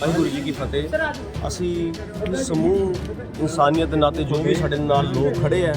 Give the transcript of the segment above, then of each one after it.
ਵਾਹਿਗੁਰੂ ਜੀ ਕੀ ਫਤਿਹ। ਅਸੀਂ ਸਮੂਹ ਇਨਸਾਨੀਅਤ ਦੇ ਨਾਤੇ ਜੋ ਵੀ ਸਾਡੇ ਨਾਲ ਲੋਕ ਖੜੇ ਆ,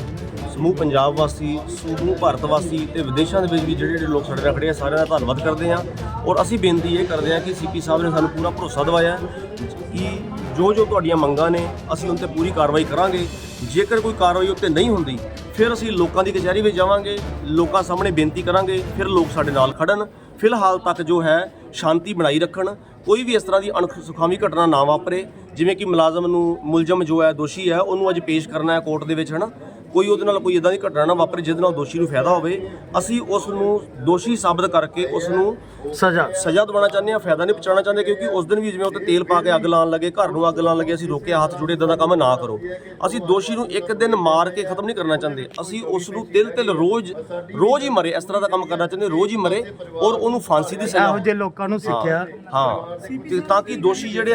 ਸਮੂਹ ਪੰਜਾਬ ਵਾਸੀ, ਸਮੂਹ ਭਾਰਤ ਵਾਸੀ ਤੇ ਵਿਦੇਸ਼ਾਂ ਦੇ ਵਿੱਚ ਵੀ ਜਿਹੜੇ ਜਿਹੜੇ ਲੋਕ ਸਾਡੇ ਨਾਲ ਖੜੇ ਆ, ਸਾਰਿਆਂ ਦਾ ਧੰਨਵਾਦ ਕਰਦੇ ਆ ਔਰ ਅਸੀਂ ਬੇਨਤੀ ਇਹ ਕਰਦੇ ਆ ਕਿ ਸੀਪੀ ਸਾਹਿਬ ਨੇ ਸਾਨੂੰ ਪੂਰਾ ਭਰੋਸਾ ਦਿਵਾਇਆ ਕਿ ਜੋ ਜੋ ਤੁਹਾਡੀਆਂ ਮੰਗਾਂ ਨੇ, ਅਸੀਂ ਉਹਨਾਂ ਤੇ ਪੂਰੀ ਕਾਰਵਾਈ ਕਰਾਂਗੇ। ਜੇਕਰ ਕੋਈ ਕਾਰਵਾਈ ਉੱਤੇ ਨਹੀਂ ਹੁੰਦੀ, ਫਿਰ ਅਸੀਂ ਲੋਕਾਂ ਦੀ ਕਚਹਿਰੀ ਵਿੱਚ ਜਾਵਾਂਗੇ, ਲੋਕਾਂ ਸਾਹਮਣੇ ਬੇਨਤੀ ਕਰਾਂਗੇ, ਫਿਰ ਲੋਕ ਸਾਡੇ ਨਾਲ ਖੜਨ। ਫਿਲਹਾਲ ਤੱਕ ਜੋ ਹੈ ਸ਼ਾਂਤੀ ਬਣਾਈ ਰੱਖਣ, ਕੋਈ ਵੀ ਇਸ ਤਰ੍ਹਾਂ ਦੀ ਅਣਸੁਖਾਵੀ ਘਟਨਾ ਨਾ ਵਾਪਰੇ, ਜਿਵੇਂ ਕਿ ਮੁਲਾਜ਼ਮ ਨੂੰ ਮੁਲਜ਼ਮ ਜੋ ਹੈ, ਦੋਸ਼ੀ ਹੈ, ਉਹਨੂੰ ਅੱਜ ਪੇਸ਼ ਕਰਨਾ ਹੈ ਕੋਰਟ ਦੇ ਵਿੱਚ, ਹਨਾ? ਕੋਈ ਉਹਦੇ ਨਾਲ ਕੋਈ ਇਦਾਂ ਦੀ ਘਟਨਾ ਨਾ ਵਾਪਰੇ ਜਿਹਦੇ ਨਾਲ ਦੋਸ਼ੀ ਨੂੰ ਫਾਇਦਾ ਹੋਵੇ ਅਸੀਂ ਉਸ ਨੂੰ ਦੋਸ਼ੀ ਸਾਬਤ ਕਰਕੇ ਉਸ ਨੂੰ ਸਜ਼ਾ। ਸਜ਼ਾ ਦਿਵਾਉਣਾ ਚਾਹੁੰਦੇ ਆ ਫਾਇਦਾ ਨਹੀਂ ਪਹੁੰਚਾਉਣਾ ਚਾਹੁੰਦੇ ਕਿਉਂਕਿ ਉਸ ਦਿਨ ਵੀ ਜਿਵੇਂ ਉੱਤੇ ਤੇਲ ਪਾ ਕੇ ਅੱਗ ਲਾਉਣ ਲੱਗੇ ਘਰ ਨੂੰ ਅੱਗ ਲਾਉਣ ਲੱਗੇ ਅਸੀਂ ਰੋਕਿਆ ਹੱਥ ਜੁੜੇ ਇਦਾਂ ਦਾ ਕੰਮ ਨਾ ਕਰੋ। ਅਸੀਂ ਦੋਸ਼ੀ ਨੂੰ ਇੱਕ ਦਿਨ ਮਾਰ ਕੇ ਖਤਮ ਨਹੀਂ ਕਰਨਾ ਚਾਹੁੰਦੇ। ਅਸੀਂ ਉਸ ਨੂੰ ਤਿਲ ਤਿਲ ਰੋਜ਼ ਰੋਜ਼ ਹੀ ਮਰੇ ਇਸ ਤਰ੍ਹਾਂ ਦਾ ਕੰਮ ਕਰਨਾ ਚਾਹੁੰਦੇ ਰੋਜ਼ ਹੀ ਮਰੇ ਔਰ ਉਹਨੂੰ ਫਾਂਸੀ ਦੀ ਸਜ਼ਾ। ਇਹੋ ਜਿਹੇ ਲੋਕਾਂ ਨੂੰ ਸਿੱਖਿਆ। ਹਾਂ ਤੇ ਤਾਂ ਕਿ ਦੋਸ਼ੀ ਜਿਹੜੇ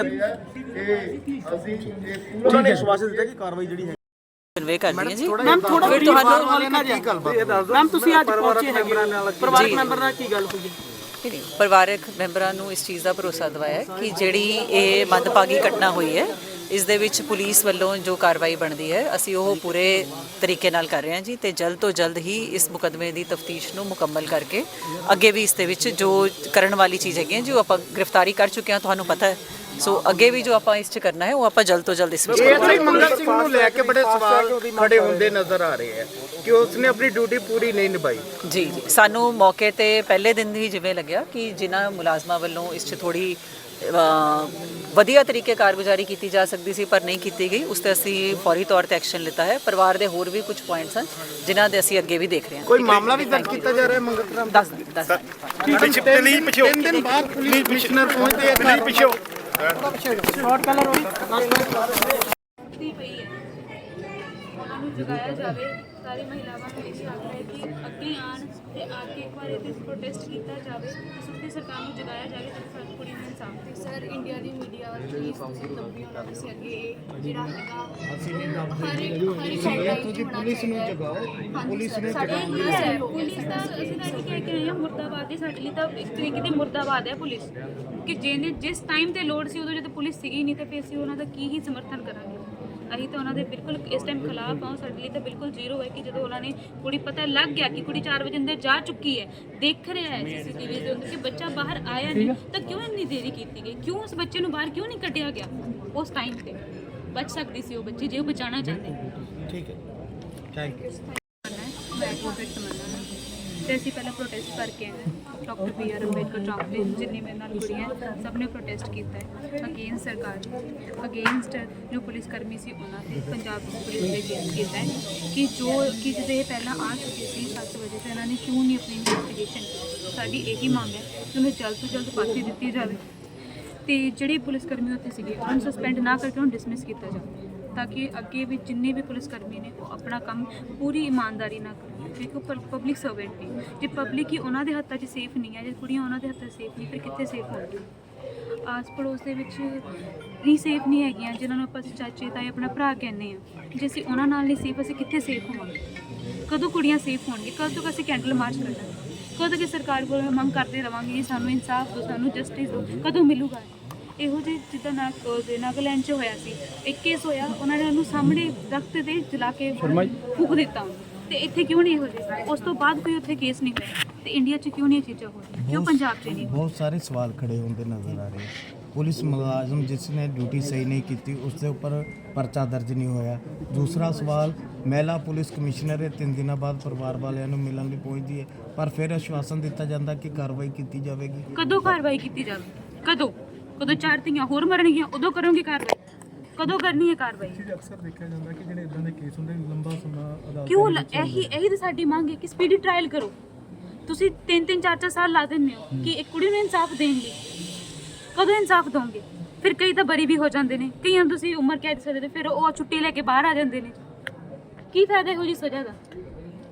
ਉਹਨਾਂ ਨੇ ਵਿਸ਼ਵਾਸ ਦਿੱਤਾ ਕਿ ਕਾਰਵਾਈ ਜਿਹੜੀ ਹੈ ਕਨਵੇ ਕਰਨੀ ਹੈ ਜੀ। ਮੈਮ ਥੋੜਾ ਫਿਰ ਤੁਹਾਨੂੰ ਮੈਮ ਤੁਸੀਂ ਅੱਜ ਪਹੁੰਚੇ ਹੈਗੇ ਹੋ। ਪਰਿਵਾਰਕ ਮੈਂਬਰ ਨਾਲ ਕੀ ਗੱਲ ਹੋਈ ਹੈ? ਨਹੀਂ, ਪਰਿਵਾਰਕ ਮੈਂਬਰਾਂ ਨੂੰ ਇਸ ਚੀਜ਼ ਦਾ ਭਰੋਸਾ ਦਿਵਾਇਆ ਹੈ ਕਿ ਜਿਹੜੀ ਇਹ ਮੰਦਭਾਗੀ ਘਟਨਾ ਹੋਈ ਹੈ ਇਸ ਦੇ ਵਿੱਚ ਪੁਲਿਸ ਵੱਲੋਂ ਜੋ ਕਾਰਵਾਈ ਬਣਦੀ ਹੈ ਅਸੀਂ ਉਹ ਪੂਰੇ ਤਰੀਕੇ ਨਾਲ ਕਰ ਰਹੇ ਹਾਂ ਜੀ ਤੇ ਜਲਦ ਤੋਂ ਜਲਦ ਹੀ ਇਸ ਮੁਕਦਮੇ ਦੀ ਤਫਤੀਸ਼ ਨੂੰ ਮੁਕੰਮਲ ਕਰਕੇ ਅੱਗੇ ਵੀ ਇਸ ਦੇ ਵਿੱਚ ਜੋ ਕਰਨ ਵਾਲੀ ਚੀਜ਼ ਹੈਗੀ ਹੈ ਜੋ ਆਪਾਂ ਗ੍ਰਿਫਤਾਰੀ ਕਰ ਚੁੱਕੇ ਹਾਂ ਤੁਹਾਨੂੰ ਪਤਾ ਹੈ। ਸੋ ਅੱਗੇ ਵੀ ਜੋ ਆਪਾਂ ਇਸ 'ਚ ਕਰਨਾ ਹੈ ਉਹ ਆਪਾਂ ਜਲਦ ਤੋਂ ਜਲਦ ਇਸ ਵਿੱਚ ਕਰਾਂਗੇ। ਮੰਗਲ ਸਿੰਘ ਨੂੰ ਲੈ ਕੇ ਬੜੇ ਸਵਾਲ ਖੜੇ ਹੁੰਦੇ ਨਜ਼ਰ ਆ ਰਹੇ ਹੈ ਕਿ ਉਸਨੇ ਆਪਣੀ ਡਿਊਟੀ ਪੂਰੀ ਨਹੀਂ ਨਿਭਾਈ। ਜੀ ਜੀ। ਸਾਨੂੰ ਮੌਕੇ ਤੇ ਪਹਿਲੇ ਦਿਨ ਹੀ ਜਿਵੇਂ ਲੱਗਿਆ ਕਿ ਜਿਨ੍ਹਾਂ ਮੁਲਾਜ਼ਮਾਂ ਵੱਲੋਂ ਇਸ 'ਚ ਥੋੜੀ ਵਧੀਆ ਤਰੀਕੇ ਕਾਰਗੁਜ਼ਾਰੀ ਕੀਤੀ ਜਾ ਸਕਦੀ ਸੀ ਪਰ ਨਹੀਂ ਕੀਤੀ ਗਈ। ਉਸ ਤੇ ਅਸੀਂ ਫੌਰੀ ਤੌਰ ਤੇ ਐਕਸ਼ਨ ਲਿੱਤਾ ਹੈ। ਪਰਿਵਾਰ ਦੇ ਹੋਰ ਵੀ ਕੁਝ ਪੁਆਇੰਟਸ ਹਨ ਜਿਨ੍ਹਾਂ ਦੇ ਅਸੀਂ ਅੱਗੇ ਵੀ ਦੇਖ ਰਹੇ ਹਾਂ। ਕੋਈ ਮਾਮਲਾ ਵੀ ਦਰਜ ਕੀਤਾ ਜਾ ਰਿਹਾ ਹੈ ਮੰਗਲ ਰਾਮ ਦੱਸ ਦੱਸ ਦਿਨ। ਪਿੱਛੇ ਨਹੀਂ ਪਿੱਛੇ ਤਿੰਨ ਦਿਨ ਬਾਅਦ ਪੁਲਿਸ ਕਮਿਸ਼ਨਰ ਪਹੁੰਚਦੇ ਆ ਘਰ ਪਿੱਛੇ ਦੀ ਪਈ ਹੈ ਉਹਨਾਂ ਨੂੰ ਜਗਾਇਆ ਜਾਵੇ ਸਾਰੀ ਮਹਿਲਾਵਾਂ ਨੂੰ ਇਹ ਆਗਰਹ ਹੈ ਕਿ ਅੱਗੇ ਆਣ ਤੇ ਆ ਕੇ ਇੱਕ ਵਾਰ ਇਹਦੇ ਪ੍ਰੋਟੈਸਟ ਕੀਤਾ ਜਾਵੇ ਤੇ ਸੁੱਤੀ ਸਰਕਾਰ ਨੂੰ ਜਗਾਇਆ ਜਾਵੇ ਤੇ ਸਾਡੀ ਕੁੜੀ ਨੂੰ ਇਨਸਾਫ ਦੇ ਸਰ ਇੰਡੀਆ ਦੀ ਮੀਡੀਆ ਪਲੀਜ਼ ਤੁਸੀਂ ਲੰਬੀ ਹੋਣਾ ਤੁਸੀਂ ਅੱਗੇ ਇਹ ਜਿਹੜਾ ਹੈਗਾ ਹਰ ਇੱਕ ਹਰ ਇੱਕ ਹੈਡਲਾਈਨ ਦੀ ਪੁਲਿਸ ਨੂੰ ਜਗਾਓ ਪੁਲਿਸ ਨੂੰ ਜਗਾਓ। ਪੁਲਿਸ ਦਾ ਅਸੀਂ ਤਾਂ ਇਹ ਕਹਿ ਕੇ ਆਏ ਹਾਂ ਮੁਰਦਾਬਾਦ ਦੀ ਸਾਡੇ ਲਈ ਤਾਂ ਇੱਕ ਤਰੀਕੇ ਦੀ ਮੁਰਦਾਬਾਦ ਹੈ ਪੁਲਿਸ। ਕਿ ਜਿਹਨੇ ਜਿਸ ਟਾਈਮ ਤੇ ਲੋੜ ਸੀ ਉਦੋਂ ਜਦੋਂ ਪੁਲਿਸ ਸੀਗੀ ਨਹੀਂ ਤੇ ਫਿਰ ਅਸੀਂ ਉਹਨਾਂ ਦਾ ਕੀ ਹੀ ਸਮਰਥਨ ਕਰਾਂਗੇ? ਅਸੀਂ ਤਾਂ ਉਹਨਾਂ ਦੇ ਬਿਲਕੁਲ ਇਸ ਟਾਈਮ ਖਿਲਾਫ ਆ ਸਾਡੇ ਲਈ ਤਾਂ ਬਿਲਕੁਲ ਜ਼ੀਰੋ ਹੈ ਕਿ ਜਦੋਂ ਉਹਨਾਂ ਨੇ ਕੁੜੀ ਪਤਾ ਲੱਗ ਗਿਆ ਕਿ ਕੁੜੀ 4 ਵਜੇ ਅੰਦਰ ਜਾ ਚੁੱਕੀ ਹੈ ਦੇਖ ਰਿਹਾ ਹੈ ਸੀਸੀਟੀਵੀ ਦੇ ਅੰਦਰ ਕਿ ਬੱਚਾ ਬਾਹਰ ਆਇਆ ਨਹੀਂ ਤਾਂ ਕਿਉਂ ਇੰਨੀ ਦੇਰੀ ਕੀਤੀ ਗਈ? ਕਿਉਂ ਉਸ ਬੱਚੇ ਨੂੰ ਬਾਹਰ ਕਿਉਂ ਨਹੀਂ ਕੱਢਿਆ ਗਿਆ? ਉਸ ਟਾਈਮ ਤੇ ਬਚ ਸਕਦੀ ਸੀ ਉਹ ਬੱਚੀ ਜੇ ਉਹ ਬਚਾਉਣਾ ਚਾਹੁੰਦੇ। ਠੀਕ ਹੈ। ਥੈਂਕ ਯੂ ਮੈਂ ਤਮੰਨਾ ਹਾਂ। ਤੇ ਅਸੀਂ ਪਹਿਲਾਂ ਪ੍ਰੋਟੈਸਟ ਕਰਕੇ ਆਏ ਡਾਕਟਰ ਬੀ ਆਰ ਅੰਬੇਡਕਰ ਚੌਂਕ ਤੇ ਜਿੰਨੀ ਮੇਰੇ ਨਾਲ ਕੁੜੀਆਂ ਸਭ ਨੇ ਪ੍ਰੋਟੈਸਟ ਕੀਤਾ ਹੈ ਅਗੇਂਸਟ ਸਰਕਾਰ ਅਗੇਂਸਟ ਜੋ ਪੁਲਿਸ ਕਰਮੀ ਸੀ, ਉਹਨਾਂ ਤੇ ਪੰਜਾਬ ਪੁਲਿਸ ਨੇ ਅਗੇਂਸਟ ਕੀਤਾ ਹੈ ਕਿ ਜੋ, ਕਿ ਜਦੋਂ ਪਹਿਲਾਂ ਆ ਚੁੱਕੇ ਸੀ 7 ਵਜੇ, ਤੇ ਇਹਨਾਂ ਨੇ ਕਿਉਂ ਨਹੀਂ ਆਪਣੀ ਇਨਵੈਸਟੀਗੇਸ਼ਨ ਕੀਤੀ? ਸਾਡੀ ਇਹੀ ਮੰਗ ਹੈ ਕਿ ਉਹਨੂੰ ਜਲਦ ਤੋਂ ਜਲਦ ਫਾਂਸੀ ਦਿੱਤੀ ਜਾਵੇ। ਤੇ ਜਿਹੜੇ ਪੁਲਿਸ ਕਰਮੀ ਉੱਥੇ ਸੀਗੇ, ਉਹਨਾਂ ਨੂੰ ਸਸਪੈਂਡ ਨਾ ਕਰਕੇ ਉਹਨੂੰ ਡਿਸਮਿਸ ਕੀਤਾ ਜਾਵੇ, ਤਾਂ ਕਿ ਅੱਗੇ ਵੀ ਜਿੰਨੇ ਵੀ ਪੁਲਿਸ ਕਰਮੀ ਨੇ, ਉਹ ਆਪਣਾ ਕੰਮ ਪੂਰੀ ਇਮਾਨਦਾਰੀ ਨਾਲ ਕਰਨ ਕਿਉਂਕਿ ਉਹ ਪਬਲਿਕ ਸਰਵੈਂਟ ਨੇ। ਜੇ ਪਬਲਿਕ ਹੀ ਉਹਨਾਂ ਦੇ ਹੱਥਾਂ 'ਚ ਸੇਫ ਨਹੀਂ ਹੈ, ਜੇ ਕੁੜੀਆਂ ਉਹਨਾਂ ਦੇ ਹੱਥਾਂ 'ਚ ਸੇਫ ਨਹੀਂ, ਫਿਰ ਕਿੱਥੇ ਸੇਫ ਹੋਣਗੀਆਂ ਆਸ ਪੜੋਸ ਦੇ ਵਿੱਚ ਨਹੀਂ ਸੇਫ ਨਹੀਂ ਹੈਗੀਆਂ, ਜਿਨ੍ਹਾਂ ਨੂੰ ਆਪਾਂ ਚਾਚੇ, ਤਾਏ, ਆਪਣਾ ਭਰਾ ਕਹਿੰਦੇ ਆ ਜੇ ਅਸੀਂ ਉਹਨਾਂ ਨਾਲ ਨਹੀਂ ਸੇਫ ਅਸੀਂ ਕਿੱਥੇ ਸੇਫ ਹੋਵਾਂਗੇ? ਕਦੋਂ ਕੁੜੀਆਂ ਸੇਫ ਹੋਣਗੀਆਂ? ਕਦੋਂ ਤੱਕ ਅਸੀਂ ਕੈਂਡਲ ਮਾਰਚ ਕਰਨਾ? ਕਦੋਂ ਇਹ ਸਰਕਾਰ ਕੋਲ ਮੰਗ ਕਰਦੇ ਰਵਾਂਗੇ ਕਿ ਸਾਨੂੰ ਇਨਸਾਫ ਦਿਓ ਸਾਨੂੰ ਜਸਟਿਸ ਦਿਓ ਕਦੋਂ ਮਿਲੂਗਾ ਇਹੋ? ਜਿਹੇ ਜਿੱਦਾਂ ਨਾ ਉਹਦੇ ਨਾਗਾਲੈਂਡ 'ਚ ਹੋਇਆ ਸੀ ਇੱਕ ਕੇਸ ਹੋਇਆ ਉਹਨਾਂ ਨੇ ਉਹਨੂੰ ਸਾਹਮਣੇ ਦਰਖਤ ਤੇ ਜਲਾ ਕੇ ਫੂਕ ਦਿੱਤਾ। ਉਹਨੂੰ। ਤੇ ਇੱਥੇ ਕਿਉਂ ਨਹੀਂ ਹੋ ਰਿਹਾ ਉਸ ਤੋਂ ਬਾਅਦ ਕੋਈ ਉੱਥੇ ਕੇਸ ਨਹੀਂ ਹੋਇਆ। ਤੇ ਇੰਡੀਆ 'ਚ ਕਿਉਂ ਨਹੀਂ ਇਹ ਚੀਜ਼ਾਂ ਹੋ ਰਹੀਆਂ? ਕਿਉਂ ਪੰਜਾਬ 'ਚ ਨਹੀਂ? ਬਹੁਤ ਸਾਰੇ ਸਵਾਲ ਖੜੇ ਹੁੰਦੇ ਨਜ਼ਰ ਆ ਰਹੇ। ਪੁਲਿਸ ਮੁਲਾਜ਼ਮ ਜਿਸ ਨੇ ਡਿਊਟੀ ਸਹੀ ਨਹੀਂ ਕੀਤੀ ਉਸ ਦੇ ਉੱਪਰ ਪਰਚਾ ਦਰਜ ਨਹੀਂ ਹੋਇਆ। ਦੂਸਰਾ ਸਵਾਲ ਮਹਿਲਾ ਪੁਲਿਸ ਕਮਿਸ਼ਨਰ ਇਹ ਤਿੰਨ ਦਿਨਾਂ ਬਾਅਦ ਪਰਿਵਾਰ ਵਾਲਿਆਂ ਨੂੰ ਮਿਲਣ ਲਈ ਪਹੁੰਚਦੀ ਹੈ ਪਰ ਫਿਰ ਆਸ਼ਵਾਸਨ ਦਿੱਤਾ ਜਾਂਦਾ ਕਿ ਕਾਰਵਾਈ ਕੀਤੀ ਜਾਵੇਗੀ। ਕਦੋਂ ਕਾਰਵਾਈ ਕੀਤੀ ਜਾਵੇ? ਕਦੋਂ? ਕਦੋਂ ਚਾਰ ਧੀਆਂ ਹੋਰ ਮਰਨਗੀਆਂ ਉਦੋਂ ਕਰੋਗੇ ਕਾਰਵਾਈ? ਕਦੋਂ ਕਰਨੀ ਹੈ ਕਾਰਵਾਈ? ਅਕਸਰ ਦੇਖਿਆ ਜਾਂਦਾ ਕਿ ਜਿਹੜੇ ਇਦਾਂ ਦੇ ਕੇਸ ਹੁੰਦੇ ਲੰਬਾ ਸਮਾਂ ਅਦਾਲਤ ਕਿਉਂ ਇਹੀ ਇਹੀ ਤਾਂ ਸਾਡੀ ਮੰਗ ਹੈ ਕਿ ਸਪੀਡੀ ਟ੍ਰਾਇਲ ਕਰੋ। ਤੁਸੀਂ ਤਿੰਨ ਤਿੰਨ ਚਾਰ ਚਾਰ ਸਾਲ ਲਾ ਦਿੰਦੇ ਹੋ ਕਿ ਇੱਕ ਕੁੜੀ ਨੂੰ ਇਨਸਾਫ ਦੇਣਗੇ ਕਦੋਂ ਇਨਸਾਫ ਦੋਗੇ ਫਿਰ ਕਈ ਤਾਂ ਬਰੀ ਵੀ ਹੋ ਜਾਂਦੇ ਨੇ। ਕਈਆਂ ਨੂੰ ਤੁਸੀਂ ਉਮਰ ਕੈਦ ਸਜ਼ਾ ਦੇ ਫਿਰ ਉਹ ਛੁੱਟੀ ਲੈ ਕੇ ਬਾਹਰ ਆ ਜਾਂਦੇ ਨੇ। ਕੀ ਫਾਇਦਾ ਇਹੋ ਜੀ ਸਜ਼ਾ ਦਾ?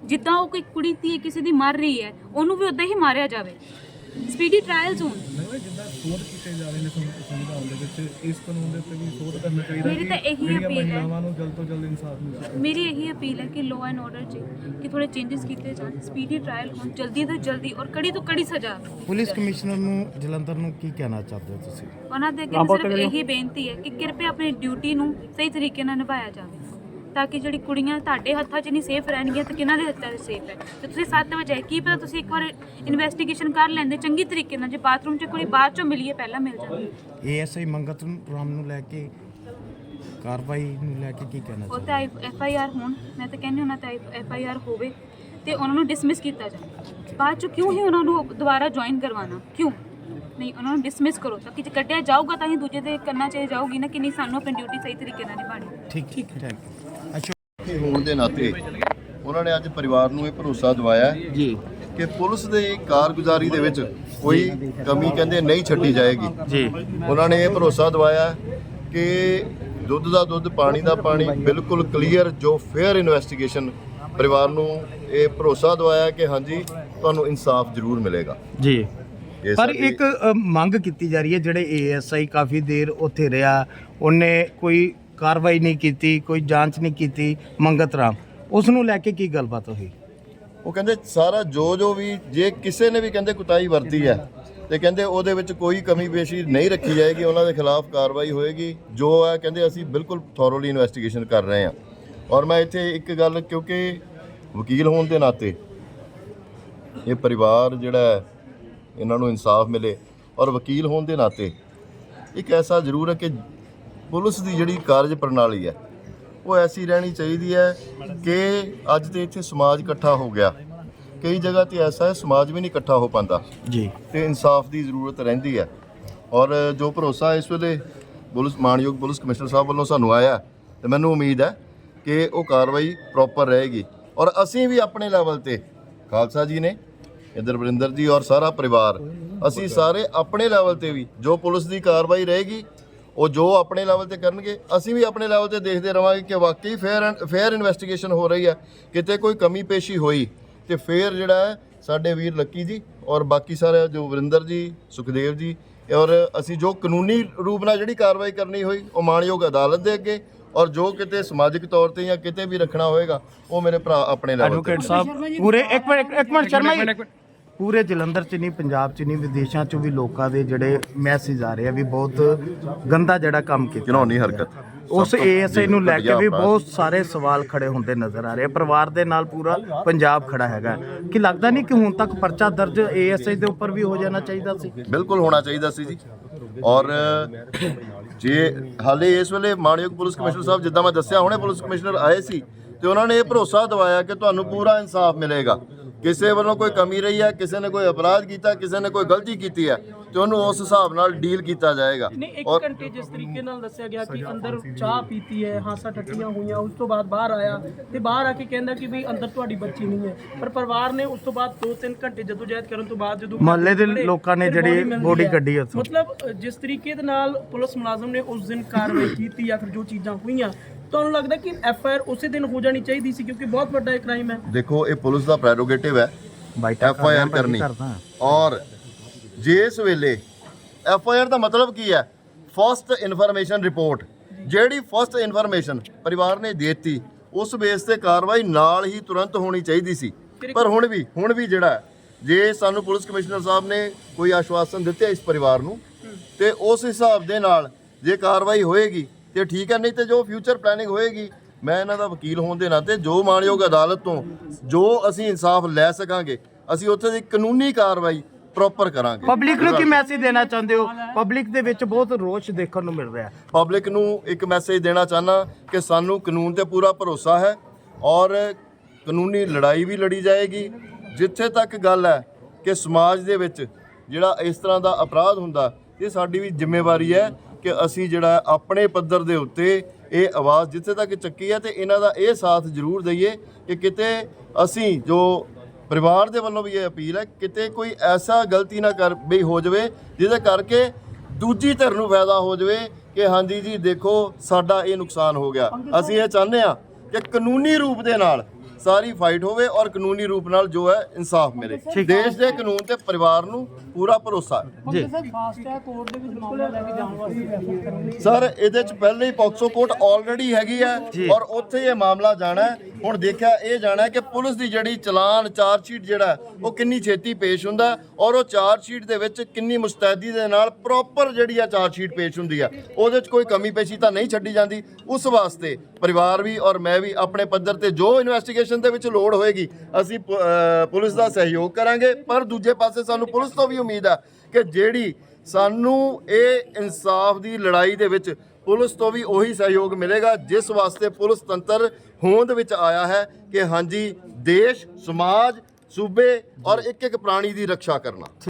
ਜਿੱਦਾਂ ਉਹ ਕੋਈ ਕੁੜੀ, ਧੀ ਕਿਸੇ ਦੀ ਮਰ ਰਹੀ ਹੈ, ਉਹਨੂੰ ਵੀ ਉਦਾਂ ਹੀ ਮਾਰਿਆ ਜਾਵੇ। ਸਪੀਡੀ ਟ੍ਰਾਇਲਸ ਹੋਣ ਨਹੀਂ ਜਿੱਦਾਂ ਸੋਧ ਕੀਤੇ ਜਾ ਰਹੇ ਨੇ ਸੰ- ਸੰਵਿਧਾਨ ਦੇ ਵਿੱਚ ਇਸ ਕਾਨੂੰਨ ਦੇ ਉੱਤੇ ਵੀ ਸੋਧ ਕਰਨਾ ਚਾਹੀਦਾ ਮੇਰੀ ਤਾਂ ਇਹੀ appeal ਹੈ। ਮਹਿਲਾਵਾਂ ਨੂੰ ਜਲਦ ਤੋਂ ਜਲਦ ਇਨਸਾਫ ਮਿਲ ਸਕੇ। ਮੇਰੀ ਇਹੀ ਅਪੀਲ ਹੈ ਕਿ ਲਾਅ ਐਂਡ ਆਰਡਰ 'ਚ ਕਿ ਥੋੜੇ ਚੇਂਜਸ ਕੀਤੇ ਜਾਣ। ਸਪੀਡੀ ਟ੍ਰਾਇਲ ਹੋਣ ਜਲਦੀ ਤੋਂ ਜਲਦੀ ਔਰ ਕੜੀ ਤੋਂ ਕੜੀ ਸਜ਼ਾ। ਪੁਲਿਸ ਕਮਿਸ਼ਨਰ ਨੂੰ ਜਲੰਧਰ ਨੂੰ ਕੀ ਕਹਿਣਾ ਚਾਹਦੇ ਹੋ ਤੁਸੀਂ? ਉਹਨਾਂ ਦੇ ਅੱਗੇ ਸਿਰਫ ਇਹੀ ਬੇਨਤੀ ਹੈ ਕਿ ਕਿਰਪਾ ਆਪਣੀ ਡਿਊਟੀ ਨੂੰ ਸਹੀ ਤਰੀਕੇ ਨਾਲ ਨਿਭਾਇਆ ਜਾਵੇ। ਤਾਂ ਕਿ ਜਿਹੜੀ ਕੁੜੀਆਂ ਤੁਹਾਡੇ ਹੱਥਾਂ 'ਚ ਨਹੀਂ ਸੇਫ ਰਹਿਣਗੀਆਂ ਤੇ ਕਿਹਨਾਂ ਦੇ ਹੱਥਾਂ 'ਚ ਸੇਫ ਹੈ? ਤੇ ਤੁਸੀਂ 7 ਵਜੇ ਕੀ ਪਤਾ ਤੁਸੀਂ ਇੱਕ ਵਾਰ ਇਨਵੈਸਟੀਗੇਸ਼ਨ ਕਰ ਲੈਂਦੇ ਚੰਗੀ ਤਰੀਕੇ ਨਾਲ ਜੇ ਬਾਥਰੂਮ 'ਚ ਕੁੜੀ ਬਾਅਦ 'ਚੋਂ ਮਿਲੀ ਹੈ ਪਹਿਲਾਂ ਮਿਲ ਜਾਂਦੀ ਏਐਸਆਈ ਮੰਗਤ ਰਾਮ ਨੂੰ ਲੈ ਕੇ ਕਾਰਵਾਈ ਨੂੰ ਲੈ ਕੇ ਕੀ ਕਹਿਣਾ ਉਹ ਤਾਂ ਐਫ ਆਈ ਆਰ ਹੋਣ ਮੈਂ ਤਾਂ ਕਹਿੰਦੀ ਉਹਨਾਂ ਤਾਂ ਐਫ ਆਈ ਆਰ ਹੋਵੇ ਤੇ ਉਹਨਾਂ ਨੂੰ ਡਿਸਮਿਸ ਕੀਤਾ ਜਾਵੇ। ਬਾਅਦ 'ਚ ਕਿਉਂ ਹੀ ਉਹਨਾਂ ਨੂੰ ਦੁਬਾਰਾ ਜੁਆਇਨ ਕਰਵਾਉਣਾ? ਕਿਉਂ? ਨਹੀਂ ਉਹਨਾਂ ਨੂੰ ਡਿਸਮਿਸ ਕਰੋ। ਤਾਂ ਕਿ ਜੇ ਕੱਢਿਆ ਜਾਊਗਾ ਤਾਂ ਹੀ ਦੂਜੇ ਦੇ ਕਰਨਾ ਚਾਹੀ ਜਾਊਗੀ ਨਾ ਕਿ ਨਹੀਂ ਸਾਨੂੰ ਆਪਣੀ ਡਿਊਟੀ ਸਹੀ ਤਰੀਕੇ ਨਾਲ ਨਿਭਾਣੀ ਠੀਕ ਠੀਕ ਥੈਂਕ ਯੂ ਅਸ਼ੋਕ ਕਿ ਹੋਣ ਦੇ ਨਾਤੇ ਉਹਨਾਂ ਨੇ ਅੱਜ ਪਰਿਵਾਰ ਨੂੰ ਇਹ ਭਰੋਸਾ ਦਿਵਾਇਆ ਜੀ। ਕਿ ਪੁਲਿਸ ਦੇ ਕਾਰਗੁਜ਼ਾਰੀ ਦੇ ਵਿੱਚ ਕੋਈ ਕਮੀ ਕਹਿੰਦੇ ਨਹੀਂ ਛੱਡੀ ਜਾਏਗੀ। ਜੀ। ਉਹਨਾਂ ਨੇ ਇਹ ਭਰੋਸਾ ਦਿਵਾਇਆ ਕਿ ਦੁੱਧ ਦਾ ਦੁੱਧ ਪਾਣੀ ਦਾ ਪਾਣੀ ਬਿਲਕੁਲ ਕਲੀਅਰ ਜੋ ਫੇਅਰ ਇਨਵੈਸਟੀਗੇਸ਼ਨ ਪਰਿਵਾਰ ਨੂੰ ਇਹ ਭਰੋਸਾ ਦਿਵਾਇਆ ਕਿ ਹਾਂਜੀ ਤੁਹਾਨੂੰ ਇਨਸਾਫ ਜ਼ਰੂਰ ਮਿਲੇਗਾ। ਜੀ। ਇਹ ਪਰ ਸਾਡੀ- ਇੱਕ ਅ, ਮੰਗ ਕੀਤੀ ਜਾ ਰਹੀ ਹੈ ਜਿਹੜੇ ਏਐਸਆਈ ਕਾਫੀ ਦੇਰ ਉੱਥੇ ਰਿਹਾ ਉਹਨੇ ਕੋਈ ਕਾਰਵਾਈ ਨਹੀਂ ਕੀਤੀ ਕੋਈ ਜਾਂਚ ਨਹੀਂ ਕੀਤੀ ਮੰਗਤ ਰਾਮ। ਉਸ ਨੂੰ ਲੈ ਕੇ ਕੀ ਗੱਲਬਾਤ ਹੋਈ? ਉਹ ਕਹਿੰਦੇ ਸਾਰਾ ਜੋ ਜੋ ਵੀ ਜੇ ਕਿਸੇ ਨੇ ਵੀ ਕਹਿੰਦੇ ਕੁਤਾਈ ਵਰਤੀ ਹੈ ਤੇ ਕਹਿੰਦੇ ਉਹਦੇ ਵਿੱਚ ਕੋਈ ਕਮੀ ਪੇਸ਼ੀ ਨਹੀਂ ਰੱਖੀ ਜਾਏਗੀ ਉਹਨਾਂ ਦੇ ਖਿਲਾਫ ਕਾਰਵਾਈ ਹੋਏਗੀ। ਜੋ ਹੈ ਕਹਿੰਦੇ ਅਸੀਂ ਬਿਲਕੁਲ ਥੋਰੋਲੀ ਇਨਵੈਸਟੀਗੇਸ਼ਨ ਕਰ ਰਹੇ ਹਾਂ। ਔਰ ਮੈਂ ਇੱਥੇ ਇੱਕ ਗੱਲ ਕਿਉਂਕਿ ਵਕੀਲ ਹੋਣ ਦੇ ਨਾਤੇ ਇਹ ਪਰਿਵਾਰ ਜਿਹੜਾ ਹੈ, ਇਹਨਾਂ ਨੂੰ ਇਨਸਾਫ ਮਿਲੇ ਔਰ ਵਕੀਲ ਹੋਣ ਦੇ ਨਾਤੇ ਇੱਕ ਐਸਾ ਜ਼ਰੂਰ ਹੈ ਕਿ ਪੁਲਿਸ ਦੀ ਜਿਹੜੀ ਕਾਰਜ ਪ੍ਰਣਾਲੀ ਹੈ ਉਹ ਐਸੀ ਰਹਿਣੀ ਚਾਹੀਦੀ ਹੈ ਕਿ ਅੱਜ ਤੇ ਇੱਥੇ ਸਮਾਜ ਇਕੱਠਾ ਹੋ ਗਿਆ। ਕਈ ਜਗ੍ਹਾ ਤੇ ਐਸਾ ਹੈ ਸਮਾਜ ਵੀ ਨਹੀਂ ਇਕੱਠਾ ਹੋ ਪਾਉਂਦਾ। ਜੀ। ਤੇ ਇਨਸਾਫ ਦੀ ਜ਼ਰੂਰਤ ਰਹਿੰਦੀ ਹੈ। ਔਰ ਜੋ ਭਰੋਸਾ ਇਸ ਵੇਲੇ ਪੁਲਿਸ ਮਾਨਯੋਗ ਪੁਲਿਸ ਕਮਿਸ਼ਨਰ ਸਾਹਿਬ ਵੱਲੋਂ ਸਾਨੂੰ ਆਇਆ ਤੇ ਮੈਨੂੰ ਉਮੀਦ ਹੈ ਕਿ ਉਹ ਕਾਰਵਾਈ ਪ੍ਰੋਪਰ ਰਹੇਗੀ। ਔਰ ਅਸੀਂ ਵੀ ਆਪਣੇ ਲੈਵਲ ਤੇ ਖਾਲਸਾ ਜੀ ਨੇ ਇਧਰ ਵਰਿੰਦਰ ਜੀ ਔਰ ਸਾਰਾ ਪਰਿਵਾਰ। ਅਸੀਂ ਸਾਰੇ ਆਪਣੇ ਲੈਵਲ ਤੇ ਵੀ ਜੋ ਪੁਲਿਸ ਦੀ ਕਾਰਵਾਈ ਰਹੇਗੀ ਉਹ ਜੋ ਆਪਣੇ ਲੈਵਲ ਤੇ ਕਰਨਗੇ ਅਸੀਂ ਵੀ ਆਪਣੇ ਲੈਵਲ ਤੇ ਦੇਖਦੇ ਰਵਾਂਗੇ ਕਿ ਵਾਕਈ ਫੇਅਰ ਫੇਅਰ ਇਨਵੈਸਟੀਗੇਸ਼ਨ ਹੋ ਰਹੀ ਹੈ। ਕਿਤੇ ਕੋਈ ਕਮੀ ਪੇਸ਼ੀ ਹੋਈ ਤੇ ਫੇਰ ਜਿਹੜਾ ਹੈ ਸਾਡੇ ਵੀਰ ਲੱਕੀ ਜੀ ਔਰ ਬਾਕੀ ਸਾਰੇ ਜੋ ਵਰਿੰਦਰ ਜੀ ਸੁਖਦੇਵ ਜੀ ਔਰ ਅਸੀਂ ਜੋ ਕਾਨੂੰਨੀ ਰੂਪ ਨਾਲ ਜਿਹੜੀ ਕਾਰਵਾਈ ਕਰਨੀ ਹੋਈ ਉਹ ਮਾਣਯੋਗ ਅਦਾਲਤ ਦੇ ਅੱਗੇ ਔਰ ਜੋ ਕਿਤੇ ਸਮਾਜਿਕ ਤੌਰ ਤੇ ਜਾਂ ਕਿਤੇ ਵੀ ਰੱਖਣਾ ਹੋਏਗਾ ਉਹ ਮੇਰੇ ਭਰਾ ਆਪਣੇ ਲੈਵਲ ਤੇ ਐਡਵੋਕੇਟ ਸਾਹਿਬ ਪੂਰੇ ਇੱਕ ਮਿੰਟ ਇੱਕ ਮਿੰਟ ਸ਼ਰਮਾ ਜੀ। ਪੂਰੇ ਜਲੰਧਰ ਚ ਨਹੀਂ ਪੰਜਾਬ ਚ ਨਹੀਂ ਵਿਦੇਸ਼ਾਂ ਚ ਵੀ ਲੋਕਾਂ ਦੇ ਜਿਹੜੇ ਮੈਸੇਜ ਆ ਰਹੇ ਆ ਵੀ ਬਹੁਤ ਗੰਦਾ ਜਿਹੜਾ ਕੰਮ ਕੀਤਾ। ਘਿਨੌਣੀ ਹਰਕਤ। ਉਸ ਏਐਸਆਈ ਨੂੰ ਲੈ ਕੇ ਵੀ। ਬਹੁਤ ਸਾਰੇ ਸਵਾਲ ਖੜੇ ਹੁੰਦੇ ਨਜ਼ਰ ਆ ਰਹੇ ਆ। ਪਰਿਵਾਰ ਦੇ ਨਾਲ ਪੂਰਾ ਪੰਜਾਬ ਖੜਾ ਹੈਗਾ। ਕਿ ਲੱਗਦਾ ਨਹੀਂ ਕਿ ਹੁਣ ਤੱਕ ਪਰਚਾ ਦਰਜ ਏਐਸਆਈ ਦੇ ਉੱਪਰ ਵੀ ਹੋ ਜਾਣਾ ਚਾਹੀਦਾ ਸੀ? ਬਿਲਕੁਲ ਹੋਣਾ ਚਾਹੀਦਾ ਸੀ ਜੀ। ਔਰ ਜੇ ਹਾਲੇ ਇਸ ਵੇਲੇ ਮਾਨਯੋਗ ਪੁਲਿਸ ਕਮਿਸ਼ਨਰ ਸਾਹਿਬ ਜਿੱਦਾਂ ਮੈਂ ਦੱਸਿਆ ਹੁਣੇ ਪੁਲਿਸ ਕਮਿਸ਼ਨਰ ਆਏ ਸੀ। ਤੇ ਉਹਨਾਂ ਨੇ ਇਹ ਭਰੋਸਾ ਦਿਵਾਇਆ ਕਿ ਤੁਹਾਨੂੰ ਪੂਰਾ ਇਨਸਾਫ ਮਿਲੇਗਾ ਕਿਸੇ ਵੱਲੋਂ ਕੋਈ ਕਮੀ ਰਹੀ ਹੈ ਕਿਸੇ ਨੇ ਕੋਈ ਅਪਰਾਧ ਕੀਤਾ ਕਿਸੇ ਨੇ ਕੋਈ ਗਲਤੀ ਕੀਤੀ ਹੈ ਤੇ ਉਹਨੂੰ ਉਸ ਹਿਸਾਬ ਨਾਲ ਡੀਲ ਕੀਤਾ ਜਾਏਗਾ ਨਹੀਂ ਇੱਕ ਔਰ ਘੰਟੇ ਜਿਸ ਤਰੀਕੇ ਨਾਲ ਦੱਸਿਆ ਗਿਆ ਕਿ ਅੰਦਰ ਚਾਹ ਪੀਤੀ ਹੈ ਹਾਸਾ ਠੱਟੀਆਂ ਹੋਈਆਂ ਉਸ ਤੋਂ ਬਾਅਦ ਬਾਹਰ ਆਇਆ ਤੇ ਬਾਹਰ ਆ ਕੇ ਕਹਿੰਦਾ ਕਿ ਵੀ ਅੰਦਰ ਤੁਹਾਡੀ ਬੱਚੀ ਨਹੀਂ ਹੈ ਪਰ ਪਰਿਵਾਰ ਨੇ ਉਸ ਤੋਂ ਬਾਅਦ 2-3 ਘੰਟੇ ਜਦੋਜਹਿਦ ਕਰਨ ਤੋਂ ਬਾਅਦ ਜਦੋਂ ਮੁਹੱਲੇ ਦੇ ਲੋਕਾਂ ਨੇ ਜਿਹੜੀ ਹੈ। ਕੱਢੀ ਉੱਥੋਂ। ਮਤਲਬ ਜਿਸ ਤਰੀਕੇ ਦੇ ਨਾਲ ਪੁਲਿਸ ਮੁਲਾਜ਼ਮ ਨੇ ਉਸ ਦਿਨ ਕਾਰਵਾਈ ਕੀਤੀ ਜਾਂ ਫਿਰ ਜੋ ਚੀਜ਼ਾਂ ਹੋਈਆਂ ਤੁਹਾਨੂੰ ਲੱਗਦਾ ਕਿ ਐਫ ਆਈ ਆਰ ਉਸੇ ਦਿਨ ਹੋ ਜਾਣੀ ਚਾਹੀਦੀ ਸੀ ਕਿਉਂਕਿ ਬਹੁਤ ਵੱਡਾ ਇਹ ਕ੍ਰਾਈਮ ਹੈ? ਦੇਖੋ ਇਹ ਪੁਲਿਸ ਦਾ ਪ੍ਰੈਰੋਗੇਟਿਵ ਹੈ। ਬਾਈਟਾ ਐਫ ਆਈ ਆਰ ਕਰਨੀ। ਔਰ ਜੇ ਇਸ ਵੇਲੇ ਐਫ ਆਈ ਆਰ ਦਾ ਮਤਲਬ ਕੀ ਹੈ? ਫਸਟ ਇਨਫੋਰਮੇਸ਼ਨ ਰਿਪੋਰਟ ਜਿਹੜੀ ਫਸਟ ਇਨਫੋਰਮੇਸ਼ਨ ਪਰਿਵਾਰ ਨੇ ਦਿੱਤੀ ਉਸ ਬੇਸ ਤੇ ਕਾਰਵਾਈ ਨਾਲ ਹੀ ਤੁਰੰਤ ਹੋਣੀ ਚਾਹੀਦੀ ਸੀ। ਪਰ ਹੁਣ ਵੀ ਹੁਣ ਵੀ ਜਿਹੜਾ ਜੇ ਸਾਨੂੰ ਪੁਲਿਸ ਕਮਿਸ਼ਨਰ ਸਾਹਿਬ ਨੇ ਕੋਈ ਆਸ਼ਵਾਸਨ ਦਿੱਤੇ ਇਸ ਪਰਿਵਾਰ ਨੂੰ ਤੇ ਉਸ ਹਿਸਾਬ ਦੇ ਨਾਲ ਜੇ ਕਾਰਵਾਈ ਹੋਏਗੀ ਤੇ ਠੀਕ ਹੈ ਨਹੀਂ ਤੇ ਜੋ ਫਿਊਚਰ ਪਲੈਨਿੰਗ ਹੋਏਗੀ ਮੈਂ ਇਹਨਾਂ ਦਾ ਵਕੀਲ ਹੋਣ ਦੇ ਨਾਤੇ ਜੋ ਮਾਣਯੋਗ ਅਦਾਲਤ ਤੋਂ ਜੋ ਅਸੀਂ ਇਨਸਾਫ ਲੈ ਸਕਾਂਗੇ ਅਸੀਂ ਉੱਥੇ ਦੀ ਕਾਨੂੰਨੀ ਕਾਰਵਾਈ ਪ੍ਰੋਪਰ ਕਰਾਂਗੇ। ਪਬਲਿਕ ਨੂੰ ਕੀ ਮੈਸੇਜ ਦੇਣਾ ਚਾਹੁੰਦੇ ਹੋ? ਪਬਲਿਕ ਦੇ ਵਿੱਚ ਬਹੁਤ ਰੋਸ਼ ਦੇਖਣ ਨੂੰ ਮਿਲ ਰਿਹਾ ਹੈ। ਪਬਲਿਕ ਨੂੰ ਇੱਕ ਮੈਸੇਜ ਦੇਣਾ ਚਾਹਨਾ ਕਿ ਸਾਨੂੰ ਕਾਨੂੰਨ ਤੇ ਪੂਰਾ ਭਰੋਸਾ ਹੈ ਔਰ ਕਾਨੂੰਨੀ ਲੜਾਈ ਵੀ ਲੜੀ ਜਾਏਗੀ। ਜਿੱਥੇ ਤੱਕ ਗੱਲ ਹੈ ਕਿ ਸਮਾਜ ਦੇ ਵਿੱਚ ਜਿਹੜਾ ਇਸ ਤਰ੍ਹਾਂ ਦਾ ਅਪਰਾਧ ਹੁੰਦਾ ਇਹ ਸਾਡੀ ਵੀ ਜ਼ਿੰਮੇਵਾਰੀ ਹੈ। ਕਿ ਅਸੀਂ ਜਿਹੜਾ ਆਪਣੇ ਪੱਧਰ ਦੇ ਉੱਤੇ ਇਹ ਆਵਾਜ਼ ਜਿੱਥੇ ਤੱਕ ਚੱਕੀ ਹੈ ਤੇ ਇਹਨਾਂ ਦਾ ਇਹ ਸਾਥ ਜ਼ਰੂਰ ਦਈਏ ਕਿ ਕਿਤੇ ਅਸੀਂ ਜੋ ਪਰਿਵਾਰ ਦੇ ਵੱਲੋਂ ਵੀ ਇਹ ਅਪੀਲ ਹੈ ਕਿਤੇ ਕੋਈ ਐਸਾ ਗਲਤੀ ਨਾ ਕਰ ਵੀ ਹੋ ਜਾਵੇ ਜਿਹਦੇ ਕਰਕੇ ਦੂਜੀ ਧਿਰ ਨੂੰ ਫਾਇਦਾ ਹੋ ਜਾਵੇ ਕਿ ਹਾਂਜੀ ਜੀ ਦੇਖੋ ਸਾਡਾ ਇਹ ਨੁਕਸਾਨ ਹੋ ਗਿਆ। ਅਸੀਂ ਇਹ ਚਾਹੁੰਦੇ ਆ ਕਿ ਕਾਨੂੰਨੀ ਰੂਪ ਦੇ ਨਾਲ ਸਾਰੀ ਫਾਈਟ ਹੋਵੇ ਔਰ ਕਾਨੂੰਨੀ ਰੂਪ ਨਾਲ ਜੋ ਹੈ ਇਨਸਾਫ ਮਿਲੇ। ਦੇਸ਼ ਦੇ ਕਾਨੂੰਨ ਤੇ ਪਰਿਵਾਰ ਨੂੰ ਪੂਰਾ ਭਰੋਸਾ ਹੈ। ਜੀ ਸਰ ਫਾਸਟ ਟਰੈਕ ਕੋਰਟ ਦੇ ਵਿੱਚ ਮਾਮਲਾ ਲੈ ਕੇ ਜਾਣ ਵਾਸਤੇ ਰੈਫਰ ਕਰਨਗੇ ਸਰ ਇਹਦੇ ਚ ਪਹਿਲੇ ਹੀ ਪੌਕਸੋ ਕੋਰਟ ਆਲਰੇਡੀ ਹੈਗੀ ਹੈ ਔਰ ਉੱਥੇ ਇਹ ਮਾਮਲਾ ਜਾਣਾ ਹੈ। ਹੁਣ ਦੇਖਿਆ ਇਹ ਜਾਣਾ ਹੈ ਕਿ ਪੁਲਿਸ ਦੀ ਜਿਹੜੀ ਚਲਾਨ ਚਾਰਜ ਸ਼ੀਟ ਜਿਹੜਾ ਉਹ ਕਿੰਨੀ ਛੇਤੀ ਪੇਸ਼ ਹੁੰਦਾ ਔਰ ਉਹ ਚਾਰਜ ਸ਼ੀਟ ਦੇ ਵਿੱਚ ਕਿੰਨੀ ਮੁਸਤੈਦੀ ਦੇ ਨਾਲ ਪ੍ਰੋਪਰ ਜਿਹੜੀ ਆ ਚਾਰਜ ਸ਼ੀਟ ਪੇਸ਼ ਹੁੰਦੀ ਹੈ ਉਹਦੇ ਚ ਕੋਈ ਕਮੀ ਪੇਸ਼ੀ ਤਾਂ ਨਹੀਂ ਛੱਡੀ ਜਾਂਦੀ। ਉਸ ਵਾਸਤੇ ਪਰਿਵਾਰ ਵੀ ਔਰ ਮੈਂ ਵੀ ਆਪਣੇ ਪੱਧਰ ਤੇ ਜੋ ਇਨਵੈਸਟੀਗੇਸ਼ਨ ਦੇ ਵਿੱਚ ਲੋੜ ਹੋਏਗੀ, ਅਸੀਂ ਪੁਲਿਸ ਦਾ ਸਹਿਯੋਗ ਕਰਾਂਗੇ, ਪਰ ਦੂਜੇ ਪਾਸੇ ਸਾਨੂੰ ਪੁਲਿਸ ਤੋਂ ਵੀ ਉਮੀਦ ਹੈ ਕਿ ਜਿਹੜੀ ਸਾਨੂੰ ਇਹ ਇਨਸਾਫ ਦੀ ਲੜਾਈ ਦੇ ਵਿੱਚ ਪੁਲਿਸ ਤੋਂ ਵੀ ਉਹੀ ਸਹਿਯੋਗ ਮਿਲੇਗਾ, ਜਿਸ ਵਾਸਤੇ ਪੁਲਿਸ ਤੰਤਰ ਹੋਂਦ ਵਿੱਚ ਆਇਆ ਹੈ ਕਿ ਹਾਂਜੀ, ਦੇਸ਼, ਸਮਾਜ, ਸੂਬੇ ਔਰ ਇੱਕ ਇੱਕ ਪ੍ਰਾਣੀ ਦੀ ਰੱਖਿਆ ਕਰਨਾ।